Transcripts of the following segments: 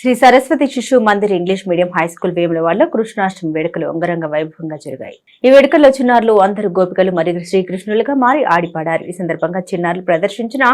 Shri Saraswati Shishu Mandir English medium high school వేములవాడలో కృష్ణాష్టమి వేడుకలు అంగరంగ వైభవంగా జరిగాయి. ఈ వేడుకల్లో చిన్నారులు అందరు గోపికలు మరియు శ్రీకృష్ణులుగా మారి ఆడిపాడారు. ఈ సందర్భంగా చిన్నారులు ప్రదర్శించిన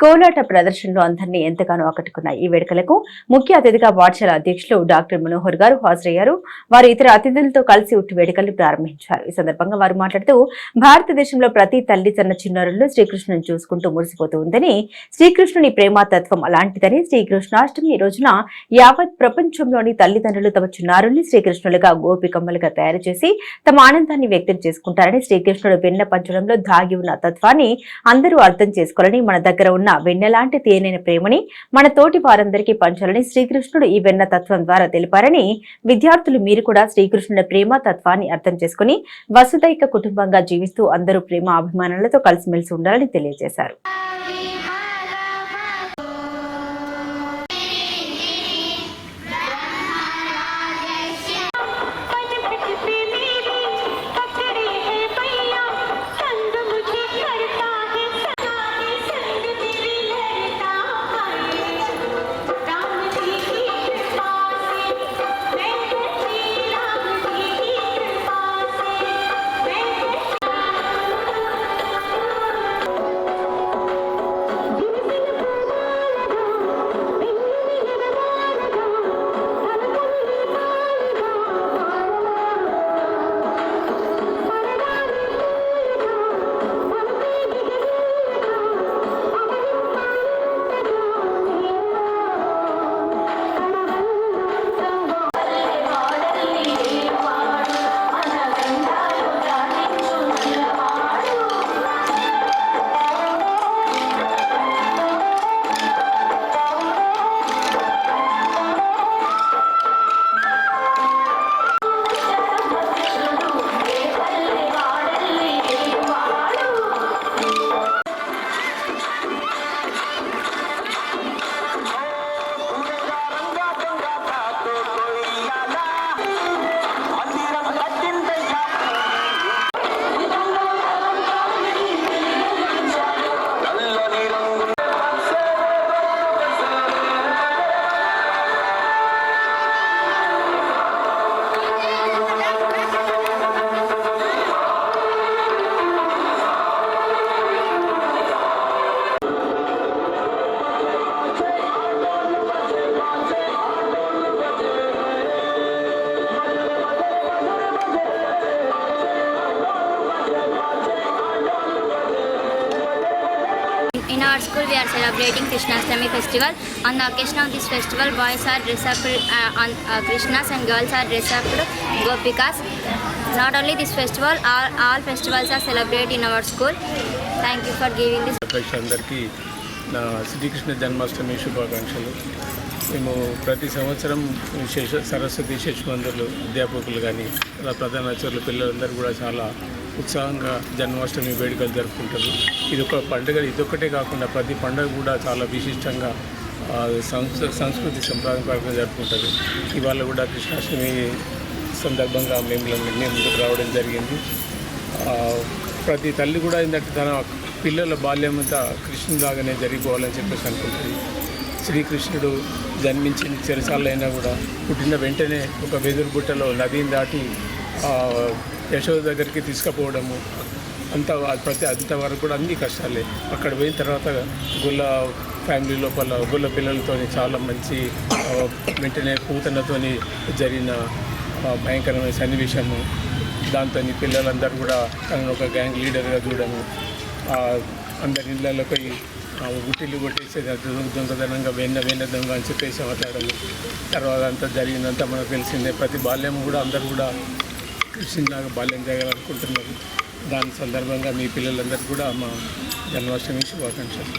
కోలాట ప్రదర్శనలు అందరినీ ఎంతగానో ఆకట్టుకున్నాయి. ఈ వేడుకలకు ముఖ్య అతిథిగా పాఠశాల అధ్యక్షులు డాక్టర్ మనోహర్ గారు హాజరయ్యారు. వారు ఇతర అతిథులతో కలిసి ఉట్టి వేడుకలు ప్రారంభించారు. ఈ సందర్భంగా వారు మాట్లాడుతూ భారతదేశంలో ప్రతి తల్లి తన చిన్నారులు శ్రీకృష్ణుని చూసుకుంటూ మురిసిపోతూ ఉందని శ్రీకృష్ణుని ప్రేమతత్వం అలాంటిదని శ్రీకృష్ణాష్టమి ఈ రోజున యావత్ ప్రపంచంలోని తల్లిదండ్రులు తమ చిన్నారుల్ని శ్రీకృష్ణులుగా గోపికమ్మలుగా తయారు చేసి తమ ఆనందాన్ని వ్యక్తం చేసుకుంటారని శ్రీకృష్ణుడు వెన్న పంచడంలో దాగి ఉన్న తత్వాన్ని అందరూ అర్థం చేసుకోవాలని మన దగ్గర ఉన్న వెన్నెలాంటి తేనైన ప్రేమని మన తోటి వారందరికీ పంచాలని శ్రీకృష్ణుడు ఈ వెన్న తత్వం ద్వారా తెలిపారని విద్యార్థులు మీరు కూడా శ్రీకృష్ణుడి ప్రేమ తత్వాన్ని అర్థం చేసుకుని వసుదైక కుటుంబంగా జీవిస్తూ అందరూ ప్రేమ అభిమానులతో కలిసిమెలిసి ఉండాలని తెలియజేశారు. In our school, we are celebrating Krishnastami festival. On the occasion of this festival, boys are dressed up uh, on uh, Krishnas and girls are dressed up Gopikas. Not only this festival, all, all festivals are celebrated in our school. Thank you for giving this. ప్రేక్షకులందరికీ నా శ్రీకృష్ణ జన్మాష్టమి శుభాకాంక్షలు మేము ప్రతి సంవత్సరం శేష సరస్వతి శిశుమందులు అధ్యాపకులు కానీ అలా ప్రధానాచార్యులు పిల్లలందరూ కూడా చాలా ఉత్సాహంగా జన్మాష్టమి వేడుకలు జరుపుకుంటారు. ఇది ఒక పండుగ ఇదొక్కటే కాకుండా ప్రతి పండుగ కూడా చాలా విశిష్టంగా సంస్కృతి సంప్రదాయం సంస్కృతి సంప్రదాయపరంగా జరుపుకుంటారు ఇవాళ కూడా కృష్ణాష్టమి సందర్భంగా మేము మేము ముందుకు రావడం జరిగింది. ప్రతి తల్లి కూడా ఏంటంటే తన పిల్లల బాల్యం అంతా కృష్ణులాగానే జరిగిపోవాలని చెప్పేసి అనుకుంటుంది. శ్రీకృష్ణుడు జన్మించిన చెరసాల్లో అయినా కూడా పుట్టిన వెంటనే ఒక వెదురు బుట్టలో నదిని దాటి యశోద దగ్గరికి తీసుకుపోవడము అంత ప్రతి అంతవరకు కూడా అన్ని కష్టాలే. అక్కడ పోయిన తర్వాత గుల్ల ఫ్యామిలీ లోపల గుల్ల పిల్లలతో చాలా మంచి వెంటనే పూతనతోని జరిగిన భయంకరమైన సన్నివేశము. దాంతో పిల్లలందరూ కూడా తనను ఒక గ్యాంగ్ లీడర్గా చూడము అందరి ఇళ్ళలోకి పోయి, గుట్టిల్లు కొట్టేసేది దొంగ- వెన్న వెన్న దొంగ అని చెప్పేసి మాట్లాడము. తర్వాత అంతా జరిగిందంతా మనకు తెలిసిందే. ప్రతి బాల్యం కూడా అందరూ కూడా కృష్ణలాగా బాల్యం చేయాలనుకుంటున్నారు దాని సందర్భంగా మీ పిల్లలందరికీ కూడా మా జన్మాష్టమి శుభాకాంక్షలు.